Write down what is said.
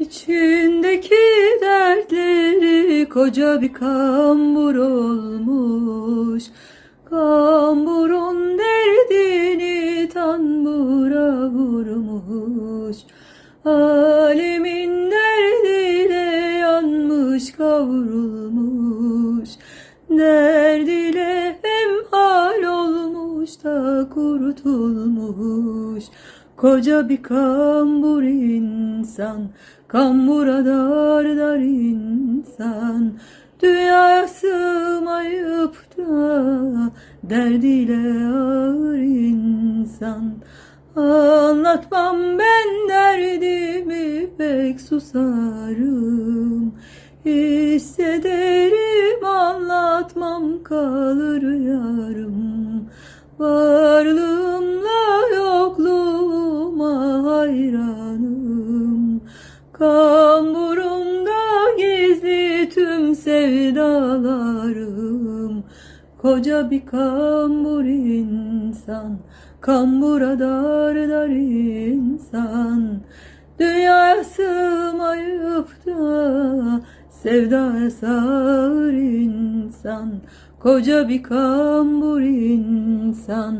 İçindeki dertleri koca bir kambur olmuş. Kamburun derdini tambura vurmuş. Alemin derdiyle yanmış kavrulmuş. Da kurtulmuş. Koca bir kambur insan, kambura dar dar insan. Dünyaya sığmayıp da derdiyle ağır insan. Anlatmam ben derdimi pek susarım. Hissederim anlatmam kalır yarım. Varlığımla hayranım. Kamburumda gizli tüm sevdalarım. Koca bir kambur insan, kambura dar dar insan. Dünyaya sığmayıp da sevdaya sağır insan. Koca bir kambur insan.